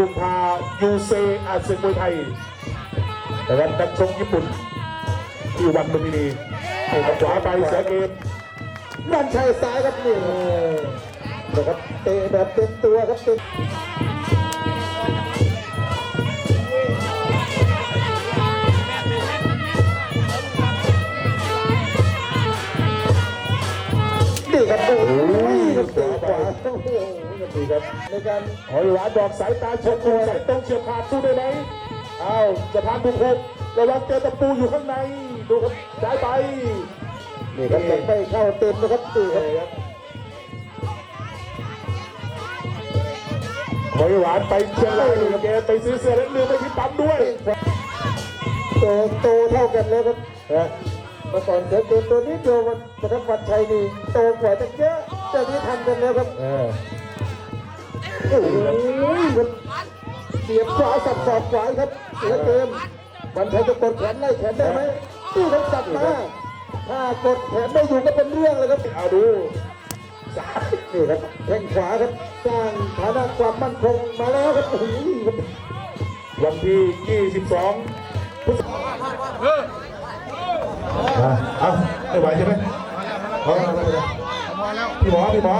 กุมภายูเซอาเซียนมวยไทยนะครับนักชกญี่ปุ่น ที่วันลุมพินีให้กับขวาไปเสียเกมวันชัยซ้ายครับนี่นะครับเตะแบบเต็มตัวครับเต็มนี่ครับโอ้ย ขวาโอ้โหดีครับในการหอยหวานบอกสายตาชมพูสายตรงเฉียบขาดสู้ได้ไหมอ้าวจะพานบุกหุบระวังเจอตะปูอยู่ข้างในดูครับซ้ายไปนี่ครับยังไม่เข้าเต็มนะครับนี่ครับหอยหวานไปเชียงรายแกไปซื้อเสื้อแล้วลืมไปที่ปั๊มด้วยโตโตเท่ากันแล้วครับนะเมื่อก่อนเสือเกมตัวนี้เดียวมันนะครับวันชัยนี่โตกว่าตั้งเยอะ เจ้านี้ทันกันแล้วครับเออโอ้โหมันเสียบขวาสับสอกขวาครับเสือเกมวันชัยจะกดแขนไล่แขนได้ไหมนี่ครับสับมาถ้ากดแขนไม่อยู่ก็เป็นเรื่องเลยครับเอาดูซ้ายนี่ครับแข้งขวาครับสร้างฐานะความมั่นคงมาแล้วครับโอ้โหครับวันที่ 22พฤษภาคมเอาไม่ไหวใช่ไหมเอาเอาเอาเอา พี่หมอพี่หมอ